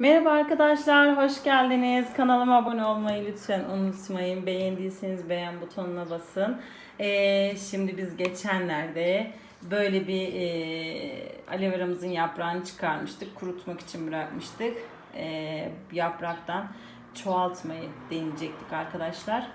Merhaba arkadaşlar, hoş geldiniz. Kanalıma abone olmayı lütfen unutmayın. Beğendiyseniz beğen butonuna basın. Ee, şimdi biz geçenlerde böyle bir e, aloe veramızın yaprağını çıkarmıştık. Kurutmak için bırakmıştık. Ee, yapraktan çoğaltmayı deneyecektik arkadaşlar.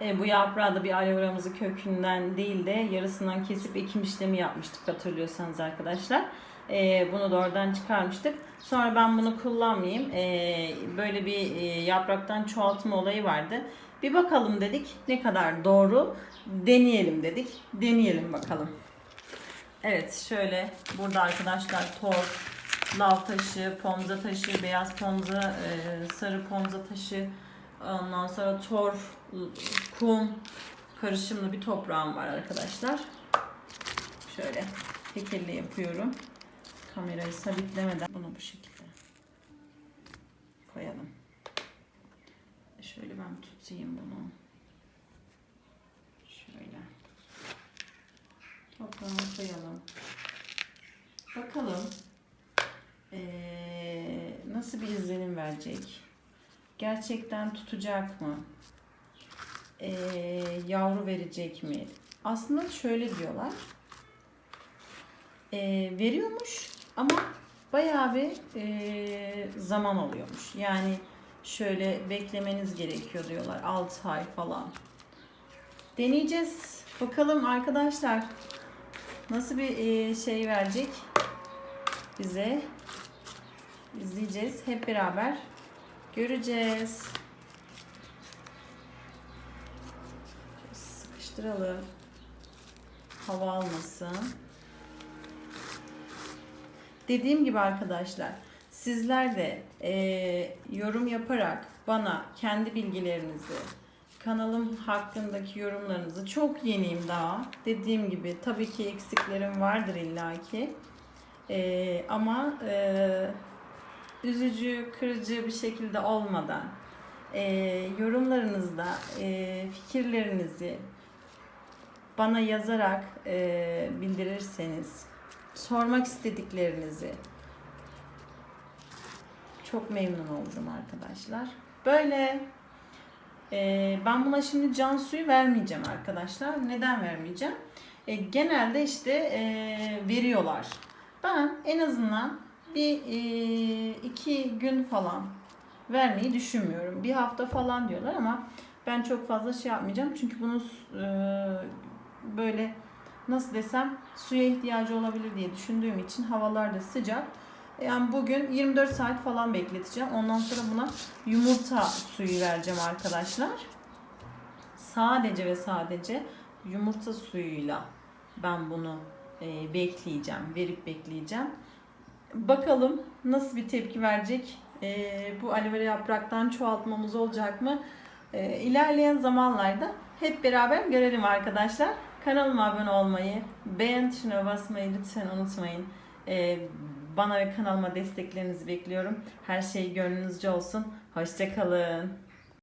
E, bu yaprağı da bir aloe veramızı kökünden değil de yarısından kesip ekim işlemi yapmıştık hatırlıyorsanız arkadaşlar. E, bunu da oradan çıkarmıştık. Sonra ben bunu kullanmayayım. E, böyle bir e, yapraktan çoğaltma olayı vardı. Bir bakalım dedik ne kadar doğru deneyelim dedik. Deneyelim bakalım. Evet şöyle burada arkadaşlar tor, lav taşı, pomza taşı, beyaz pomza, e, sarı pomza taşı, ondan sonra tor, kum karışımlı bir toprağım var arkadaşlar. Şöyle tekelle yapıyorum. Kamerayı sabitlemeden bunu bu şekilde koyalım. Şöyle ben tutayım bunu. Şöyle. Toprağını koyalım. Bakalım ee, nasıl bir izlenim verecek? Gerçekten tutacak mı? Ee, yavru verecek mi? Aslında şöyle diyorlar. Ee, veriyormuş ama bayağı bir ee, zaman alıyormuş. Yani şöyle beklemeniz gerekiyor diyorlar. 6 ay falan. Deneyeceğiz. Bakalım arkadaşlar nasıl bir ee, şey verecek bize. İzleyeceğiz. Hep beraber göreceğiz. Sıkıştıralım. Hava almasın. Dediğim gibi arkadaşlar sizler de eee, yorum yaparak bana kendi bilgilerinizi kanalım hakkındaki yorumlarınızı çok yeniyim daha. Dediğim gibi tabii ki eksiklerim vardır illaki. Eee ama eee, üzücü, kırıcı bir şekilde olmadan eee, yorumlarınızda eee, fikirlerinizi bana yazarak eee, bildirirseniz, sormak istediklerinizi çok memnun oldum arkadaşlar. Böyle eee, ben buna şimdi can suyu vermeyeceğim arkadaşlar. Neden vermeyeceğim? E, genelde işte eee, veriyorlar. Ben en azından bir e, iki gün falan vermeyi düşünmüyorum. Bir hafta falan diyorlar ama ben çok fazla şey yapmayacağım. Çünkü bunu e, böyle nasıl desem suya ihtiyacı olabilir diye düşündüğüm için havalar da sıcak. Yani bugün 24 saat falan bekleteceğim. Ondan sonra buna yumurta suyu vereceğim arkadaşlar. Sadece ve sadece yumurta suyuyla ben bunu e, bekleyeceğim, verip bekleyeceğim. Bakalım nasıl bir tepki verecek? Ee, bu aloe vera yapraktan çoğaltmamız olacak mı? Ee, ilerleyen zamanlarda hep beraber görelim arkadaşlar. Kanalıma abone olmayı, beğen tuşuna basmayı lütfen unutmayın. Ee, bana ve kanalıma desteklerinizi bekliyorum. Her şey gönlünüzce olsun. Hoşçakalın.